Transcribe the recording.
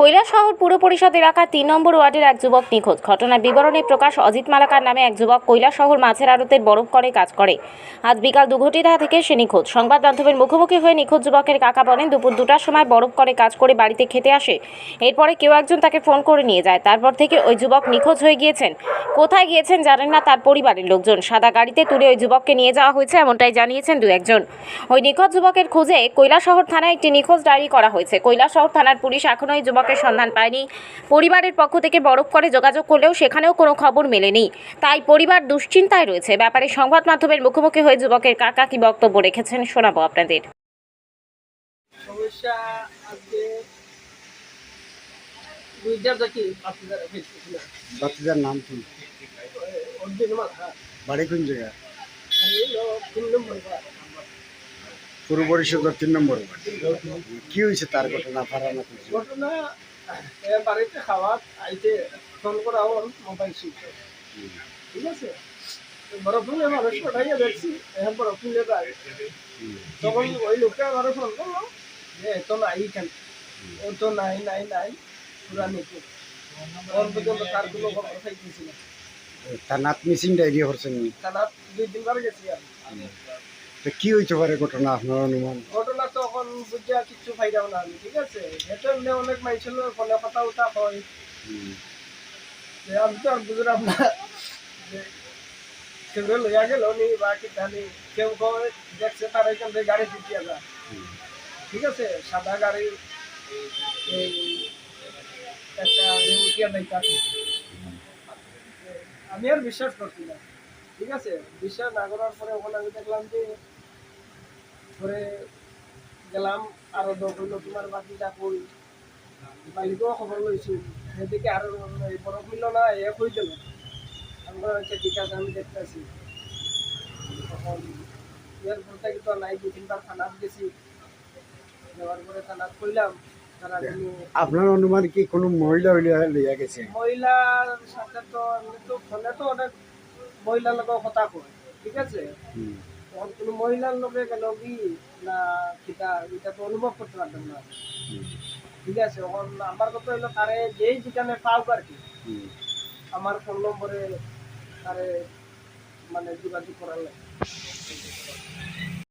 কৈলাসহর পুর পরিষদ এলাকার তিন নম্বর ওয়ার্ডের এক যুবক নিখোঁজ। ঘটনার বিবরণে প্রকাশ অজিত মালাকার নামে এক যুবক কৈলাসহর মাছের আড়তের বরফ করে কাজ করে। আজ বিকাল দু ঘটিকা থেকে সে নিখোঁজ। সংবাদ মাধ্যমের মুখোমুখি হয়ে নিখোঁজ যুবকের কাকা বলেন, দুপুর দুটার সময় বরফ করে কাজ করে বাড়িতে খেতে আসে। এরপরে কেউ একজন তাকে ফোন করে নিয়ে যায়। তারপর থেকে ওই যুবক নিখোঁজ হয়ে গিয়েছেন। কোথায় গিয়েছেন জানেন না, তার পরিবারের লোকজন। সাদা গাড়িতে তুলে ওই যুবককে নিয়ে যাওয়া হয়েছে এমনটাই জানিয়েছেন দু একজন। ওই নিখোঁজ যুবকের খোঁজে কৈলাসহর থানায় একটি নিখোঁজ ডায়েরি করা হয়েছে। কৈলাসহর থানার পুলিশ এখনও ওই যুবকের সন্ধান পায়নি। পরিবারের পক্ষ থেকে বরফ করে যোগাযোগ করলেও সেখানেও কোনো খবর মেলেনি। তাই পরিবার দুশ্চিন্তায় রয়েছে। ব্যাপারে সংবাদ মাধ্যমের মুখোমুখি হয়ে যুবকের কাকা কি বক্তব্য রেখেছেন শোনাবো আপনাদের। সমস্যা আজকে দুইটা দেখি আপনাদের ফেসবুকে বাচ্চাদের নাম কি বাড়ি কোন জায়গা। পূর্ব পরিষদের তিন নম্বর কি হয়েছে তার ঘটনা? ফারা না ঘটনা বাড়িতে খাওয়া আইতে ফোন করা ওর মোবাইল সুইচ ঠিক আছে? তো বড় ফুলে মানুষ পাঠাইয়া দেখছি এখন বড় ফুলে যায়। তখন ওই লোকটা আমার ফোন করল যে এত নাই কেন ও তো নাই নাই নাই পুরা নিখোঁজ ওর পর্যন্ত তার কোনো খবর না। তার নাত মিসিং ডায়েরি করছেন টানা দুই তিনবার গেছি আমি। কি হইতে পারে ঘটনা? আপনার অনুমান। ঘটনা তো এখন বুঝিয়া কিচ্ছু ফাইদাও না আমি ঠিক আছে? এটা এমনি অনেক মাইছিল ফোনে কথা উঠা হয়। যে আমি তো আর বুঝলাম না যে সেগুলো লইয়া গেল নি বা কি জানি কেউ কয় দেখছে তার এখান থেকে গাড়ি ফিটিয়া যা ঠিক আছে? সাদা গাড়ি এই একটা উঠিয়া তাকে আমি আর বিশ্বাস করছি না ঠিক আছে? বিশ্বাস না করার পরে ওখানে আমি দেখলাম যে গেলাম আরও হইল তোমার বাকিটা কই মালিকও খবর লইছি সেদিকে আরও এই বরফ মিলল না এ কই গেল আমি আচ্ছা ঠিক আছে আমি দেখতেছি তখন এর পর থেকে তো নাই দু তিনবার থানাত গেছি। যাওয়ার পরে থানাত কিন্তু আপনার অনুমান কি কোনো মহিলা হইলে লইয়া গেছে মহিলার সাথে তো এমনি তো ফোনে তো অনেক মহিলার লোক কথা কয়। ঠিক আছে? কোনো মহিলার লোকে গেল কি না কিতা এটা তো অনুভব করতে পারতাম না। ঠিক আছে এখন আমার কথা হলো তারে যেই যেখানে পাও আর কি। আমার ফোন নম্বরে তারে মানে যোগাযোগ করালে